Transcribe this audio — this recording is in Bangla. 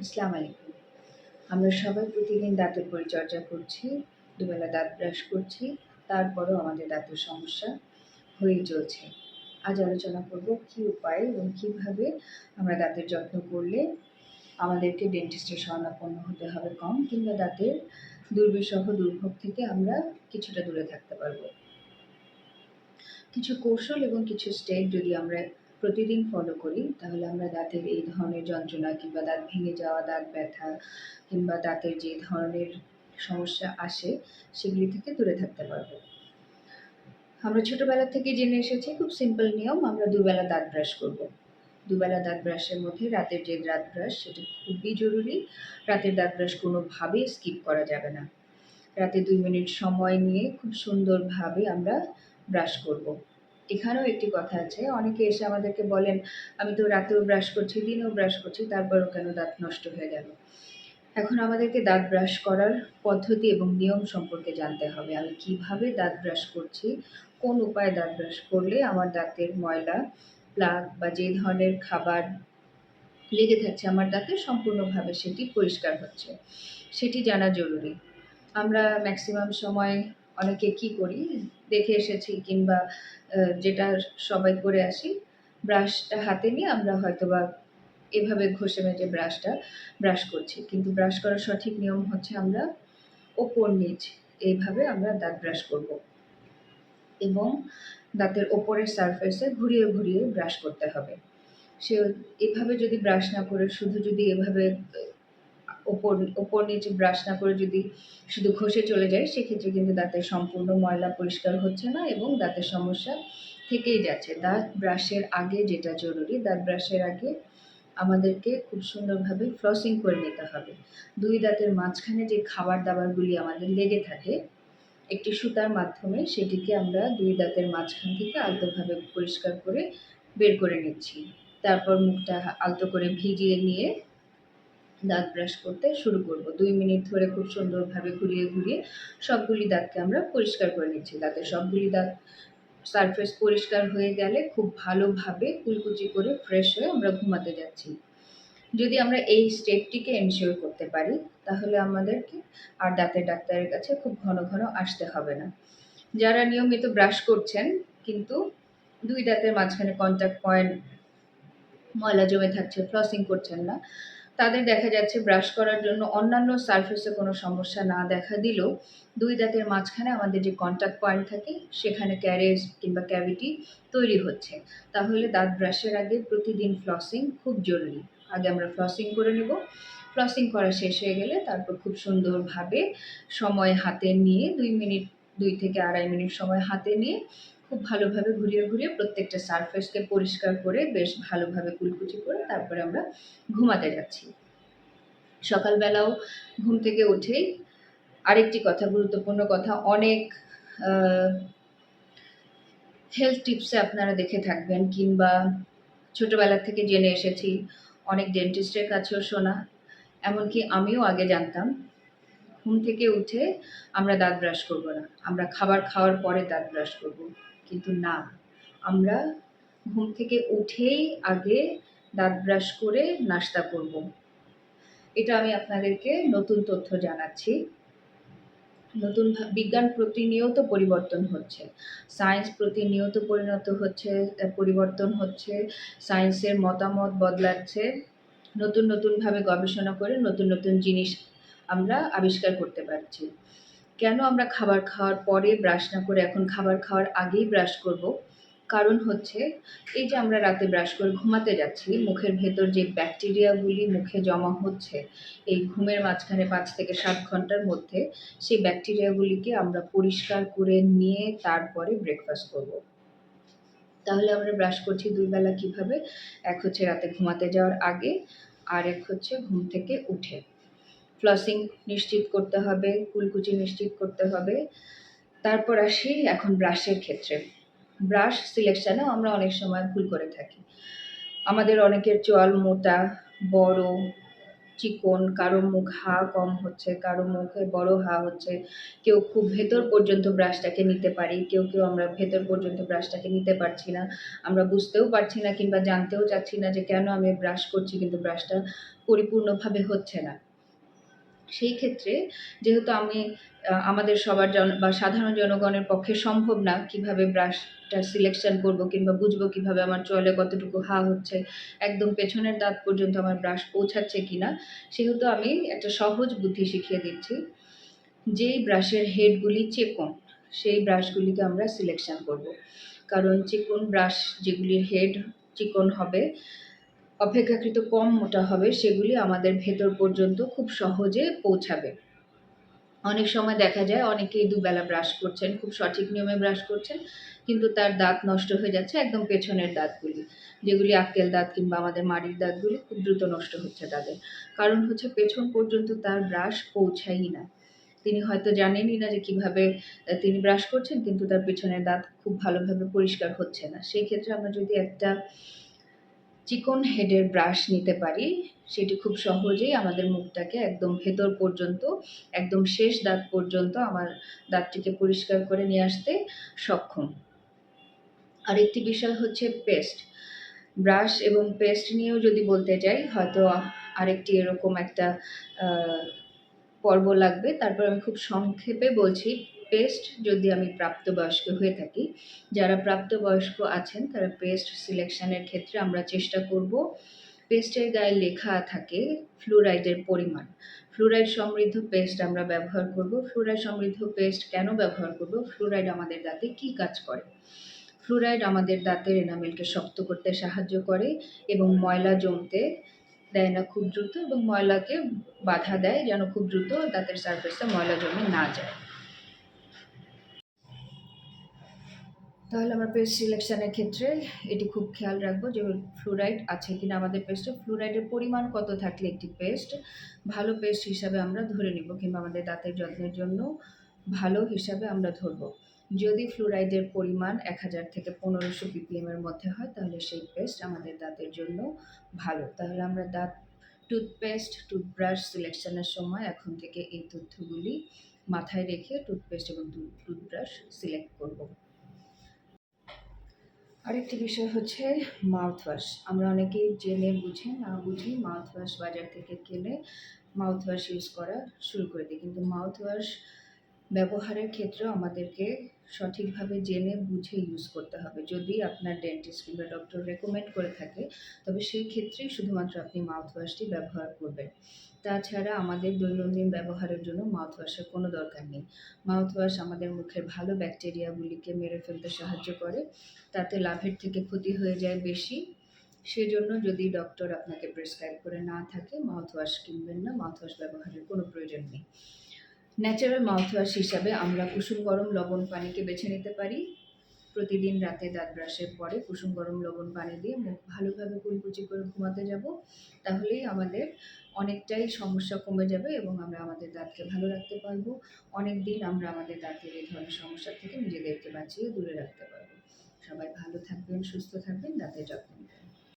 আসসালামু আলাইকুম। আমরা সবাই প্রতিদিন দাঁতের পরিচর্যা করছি, দুবেলা দাঁত ব্রাশ করছি, তারপরও আমাদের দাঁতের সমস্যা হয়েই চলছে। আজ আলোচনা করব কী উপায় এবং কীভাবে আমরা দাঁতের যত্ন করলে আমাদেরকে ডেন্টিস্টের শরণাপন্ন হতে হবে কম কিংবা দাঁতের দুর্বিষহ দুর্ভোগ থেকে আমরা কিছুটা দূরে থাকতে পারব। কিছু কৌশল এবং কিছু স্টেপ যদি আমরা প্রতিদিন ফলো করি, তাহলে আমরা দাঁতের এই ধরনের যন্ত্রণা কিংবা দাঁত ভেঙে যাওয়া, দাঁত ব্যথা কিংবা দাঁতের যে ধরনের সমস্যা আসে, সেগুলি থেকে দূরে থাকতে পারব আমরা ছোটোবেলা থেকে জেনে এসেছি, খুব সিম্পল নিয়ম, আমরা দুবেলা দাঁত ব্রাশ করব। দুবেলা দাঁত ব্রাশের মধ্যে রাতের যে দাঁত ব্রাশ সেটা খুবই জরুরি রাতের দাঁত ব্রাশ কোনোভাবেই স্কিপ করা যাবে না রাতে দুই মিনিট সময় নিয়ে খুব সুন্দরভাবে আমরা ব্রাশ করব। এখানেও একটি কথা আছে। অনেকে এসে আমাদেরকে বলেন, আমি তো রাতেও ব্রাশ করছি, দিনেও ব্রাশ করছি, তারপরও কেন দাঁত নষ্ট হয়ে গেল? এখন আমাদেরকে দাঁত ব্রাশ করার পদ্ধতি এবং নিয়ম সম্পর্কে জানতে হবে। আমি কীভাবে দাঁত ব্রাশ করছি, কোন উপায়ে দাঁত ব্রাশ করলে আমার দাঁতের ময়লা প্লাগ বা যে ধরনের খাবার লেগে থাকছে আমার দাঁতে সম্পূর্ণভাবে সেটি পরিষ্কার হচ্ছে। সেটি জানা জরুরি। আমরা ম্যাক্সিমাম সময় অনেকে কি করি, দেখে এসেছি কিংবা যেটা সবাই করে আসি, ব্রাশটা হাতে নিয়ে আমরা হয়তো বা এভাবে ঘষে মেজে ব্রাশটা ব্রাশ করছি। কিন্তু ব্রাশ করার সঠিক নিয়ম হচ্ছে আমরা ওপর নিচ এইভাবে আমরা দাঁত ব্রাশ করব। এবং দাঁতের ওপরের সারফেসে ঘুরিয়ে ঘুরিয়ে ব্রাশ করতে হবে। সে এভাবে যদি ব্রাশ না করে, শুধু যদি এভাবে ওপর ওপর নিচে ব্রাশ না করে যদি শুধু ঘষে চলে যায়, সেক্ষেত্রে কিন্তু দাঁতের সম্পূর্ণ ময়লা পরিষ্কার হচ্ছে না এবং দাঁতের সমস্যা থেকেই যাচ্ছে। দাঁত ব্রাশের আগে যেটা জরুরি, দাঁত ব্রাশের আগে আমাদেরকে খুব সুন্দরভাবে ফ্লসিং করে নিতে হবে। দুই দাঁতের মাঝখানে যে খাবার দাবারগুলি আমাদের লেগে থাকে, একটি সুতার মাধ্যমে সেটিকে আমরা দুই দাঁতের মাঝখান থেকে আলতোভাবে পরিষ্কার করে বের করে নিচ্ছি। তারপর মুখটা আলতো করে ভিজিয়ে নিয়ে দাঁত ব্রাশ করতে শুরু করব। দুই মিনিট ধরে খুব সুন্দরভাবে ঘুরিয়ে ঘুরিয়ে সবগুলি দাঁতকে আমরা পরিষ্কার করে নিচ্ছি। দাঁতের সবগুলি দাঁত সারফেস পরিষ্কার হয়ে গেলে খুব ভালোভাবে কুলকুচি করে ফ্রেশ হয়ে আমরা ঘুমাতে যাচ্ছি। যদি আমরা এই স্টেপটিকে এনশিওর করতে পারি, তাহলে আমাদেরকে আর দাঁতের ডাক্তারের কাছে খুব ঘন ঘন আসতে হবে না। যারা নিয়মিত ব্রাশ করছেন, কিন্তু দুই দাঁতের মাঝখানে কন্ট্যাক্ট পয়েন্ট ময়লা জমে থাকছে ফ্লসিং করছেন না তাদের দেখা যাচ্ছে ব্রাশ করার জন্য অন্যান্য সারফেসে কোনো সমস্যা না দেখা দিলেও দুই দাঁতের মাঝখানে আমাদের যে কন্ট্যাক্ট পয়েন্ট থাকে, সেখানে ক্যারেজ কিংবা ক্যাভিটি তৈরি হচ্ছে। তাহলে দাঁত ব্রাশের আগে প্রতিদিন ফ্লসিং খুব জরুরি। আগে আমরা ফ্লসিং করে নেব। ফ্লসিং করা শেষ হয়ে গেলে তারপর খুব সুন্দরভাবে সময় হাতে নিয়ে দুই মিনিট, দুই থেকে আড়াই মিনিট সময় হাতে নিয়ে খুব ভালোভাবে ঘুরিয়ে ঘুরিয়ে প্রত্যেকটা সারফেসকে পরিষ্কার করে বেশ ভালোভাবে কুলকুচি করে তারপরে আমরা ঘুমাতে যাচ্ছি। সকালবেলাও ঘুম থেকে উঠেই আরেকটি কথা, গুরুত্বপূর্ণ কথা, অনেক হেলথ টিপসে আপনারা দেখে থাকবেন কিংবা ছোটোবেলা থেকে জেনে এসেছি, অনেক ডেন্টিস্টের কাছেও শোনা, এমনকি আমিও আগে জানতাম, ঘুম থেকে উঠে আমরা দাঁত ব্রাশ করব না, আমরা খাবার খাওয়ার পরে দাঁত ব্রাশ করব। কিন্তু না। আমরা ঘুম থেকে উঠেই আগে দাঁত ব্রাশ করে নাস্তা করব। এটা আমি আপনাদেরকে নতুন তথ্য জানাচ্ছি। নতুন বিজ্ঞান প্রতিনিয়ত পরিবর্তন হচ্ছে। সায়েন্স প্রতিনিয়ত পরিণত হচ্ছে পরিবর্তন হচ্ছে। সায়েন্সের মতামত বদলাচ্ছে। নতুন নতুনভাবে গবেষণা করে নতুন নতুন জিনিস আমরা আবিষ্কার করতে পারছি। কেন আমরা খাবার খাওয়ার পরে ব্রাশ না করে এখন খাবার খাওয়ার আগেই ব্রাশ করব? কারণ হচ্ছে, এই যে আমরা রাতে ব্রাশ করে ঘুমাতে যাচ্ছি, মুখের ভেতর যে ব্যাকটেরিয়াগুলি মুখে জমা হচ্ছে, এই ঘুমের মাঝখানে পাঁচ থেকে সাত ঘণ্টার মধ্যে, সেই ব্যাকটেরিয়াগুলিকে আমরা পরিষ্কার করে নিয়ে তারপরে ব্রেকফাস্ট করব। তাহলে আমরা ব্রাশ করছি দুই বেলা কীভাবে? এক হচ্ছে রাতে ঘুমাতে যাওয়ার আগে, আর এক হচ্ছে ঘুম থেকে উঠে। ফ্লসিং নিশ্চিত করতে হবে, কুলকুচি নিশ্চিত করতে হবে। তারপর আসি এখন ব্রাশের ক্ষেত্রে। ব্রাশ সিলেকশানেও আমরা অনেক সময় ভুল করে থাকি। আমাদের অনেকের চোয়াল মোটা, বড়, চিকন, কারও মুখ হা কম হচ্ছে, কারও মুখে বড় হা হচ্ছে। কেউ খুব ভেতর পর্যন্ত ব্রাশটাকে নিতে পারি, কেউ কেউ আমরা ভেতর পর্যন্ত ব্রাশটাকে নিতে পারছি না। আমরা বুঝতেও পারছি না কিংবা জানতেও চাচ্ছি না যে কেন আমি ব্রাশ করছি, কিন্তু ব্রাশটা পরিপূর্ণভাবে হচ্ছে না। সেই ক্ষেত্রে যেহেতু আমি আমাদের সবার জন, বা সাধারণ জনগণের পক্ষে সম্ভব না কীভাবে ব্রাশটা সিলেকশন করব কিংবা বুঝব কীভাবে আমার চলে কতটুকু হা হচ্ছে, একদম পেছনের দাঁত পর্যন্ত আমার ব্রাশ পৌঁছাচ্ছে কিনা, সেহেতু আমি একটা সহজ বুদ্ধি শিখিয়ে দিচ্ছি। যেই ব্রাশের হেডগুলি চেকন, সেই ব্রাশগুলিকে আমরা সিলেকশন করব। কারণ চিকন ব্রাশ যেগুলির হেড চিকন হবে অপেক্ষাকৃত কম মোটা হবে, সেগুলি আমাদের ভেতর পর্যন্ত খুব সহজে পৌঁছাবে। অনেক সময় দেখা যায় অনেকেই দুবেলা ব্রাশ করছেন, খুব সঠিক নিয়মে ব্রাশ করছেন, কিন্তু তার দাঁত নষ্ট হয়ে যাচ্ছে একদম পেছনের দাঁতগুলি, যেগুলি আক্কেল দাঁত কিংবা আমাদের মাড়ির দাঁতগুলি খুব দ্রুত নষ্ট হচ্ছে তাদের। কারণ হচ্ছে পেছন পর্যন্ত তার ব্রাশ পৌঁছায়ই না। তিনি হয়তো জানেনই না যে কীভাবে তিনি ব্রাশ করছেন, কিন্তু তার পেছনের দাঁত খুব ভালোভাবে পরিষ্কার হচ্ছে না। সেই ক্ষেত্রে আমরা যদি একটা চিকন হেডের ব্রাশ নিতে পারি। সেটি খুব সহজেই আমাদের মুখটাকে একদম ভেতর পর্যন্ত, একদম শেষ দাঁত পর্যন্ত আমার দাঁতটিকে পরিষ্কার করে নিয়ে আসতে সক্ষম। আরেকটি বিষয় হচ্ছে পেস্ট ব্রাশ এবং পেস্ট নিয়েও যদি বলতে যাই, হয়তো আরেকটি এরকম একটা পর্ব লাগবে। তারপর আমি খুব সংক্ষেপে বলছি পেস্ট যদি আমি প্রাপ্তবয়স্ক হয়ে থাকি, যারা প্রাপ্তবয়স্ক আছেন, তারা পেস্ট সিলেকশনের ক্ষেত্রে আমরা চেষ্টা করব পেস্টের গায়ে লেখা থাকে ফ্লুরাইডের পরিমাণ। ফ্লুরাইড সমৃদ্ধ পেস্ট আমরা ব্যবহার করব। ফ্লুরাইড সমৃদ্ধ পেস্ট কেন ব্যবহার করব? ফ্লুরাইড আমাদের দাঁতে কী কাজ করে? ফ্লুরাইড আমাদের দাঁতের এনামেলকে শক্ত করতে সাহায্য করে এবং ময়লা জমতে দেয় না খুব দ্রুত এবং ময়লাকে বাধা দেয় যেন খুব দ্রুত দাঁতের সারফেসটা ময়লা জমে না যায়। তাহলে আমরা পেস্ট সিলেকশানের ক্ষেত্রে এটি খুব খেয়াল রাখব যে ফ্লুরাইড আছে কিনা আমাদের পেস্টে ফ্লুরাইডের পরিমাণ কত থাকলে একটি পেস্ট ভালো পেস্ট হিসাবে আমরা ধরে নিব কিংবা আমাদের দাঁতের যত্নের জন্য ভালো হিসাবে আমরা ধরব। যদি ফ্লুরাইডের পরিমাণ এক হাজার থেকে পনেরোশো পিপিএম এর মধ্যে হয়, তাহলে সেই পেস্ট আমাদের দাঁতের জন্য ভালো। তাহলে আমরা দাঁত টুথপেস্ট টুথব্রাশ সিলেকশনের সময় এখন থেকে এই তথ্যগুলি মাথায় রেখে টুথপেস্ট এবং টুথব্রাশ সিলেক্ট করব। আরেকটি বিষয় হচ্ছে মাউথওয়াশ আমরা অনেকেই জেনে বুঝে, না বুঝি মাউথওয়াশ বাজার থেকে কিনে মাউথওয়াশ ইউজ করা শুরু করে দিই। কিন্তু মাউথওয়াশ ব্যবহারের ক্ষেত্রে আমাদেরকে সঠিকভাবে জেনে বুঝে ইউজ করতে হবে। যদি আপনার ডেন্টিস্ট কিংবা ডক্টর রেকমেন্ড করে থাকে, তবে সেই ক্ষেত্রেই শুধুমাত্র আপনি মাউথ ওয়াশটি ব্যবহার করবেন। তাছাড়া আমাদের দৈনন্দিন ব্যবহারের জন্য মাউথ ওয়াশের কোনো দরকার নেই। মাউথ ওয়াশ আমাদের মুখের ভালো ব্যাকটেরিয়াগুলিকে মেরে ফেলতে সাহায্য করে, তাতে লাভের থেকে ক্ষতি হয়ে যায় বেশি। সেজন্য যদি ডক্টর আপনাকে প্রেসক্রাইব করে না থাকে মাউথ ওয়াশ কিনবেন না মাউথ ওয়াশ ব্যবহারের কোনো প্রয়োজন নেই। ন্যাচারাল মাউথওয়াশ হিসাবে আমরা কুসুম গরম লবণ পানিকে বেছে নিতে পারি। প্রতিদিন রাতে দাঁত ব্রাশের পরে কুসুম গরম লবণ পানি দিয়ে মুখ ভালোভাবে কুলকুচি করে ঘুমাতে যাব। তাহলেই আমাদের অনেকটাই সমস্যা কমে যাবে এবং আমরা আমাদের দাঁতকে ভালো রাখতে পারব। অনেক দিন আমরা আমাদের দাঁতের এই ধরনের সমস্যা থেকে নিজেদেরকে বাঁচিয়ে দূরে রাখতে পারব। সবাই ভালো থাকবেন, সুস্থ থাকবেন, দাঁতের যত্ন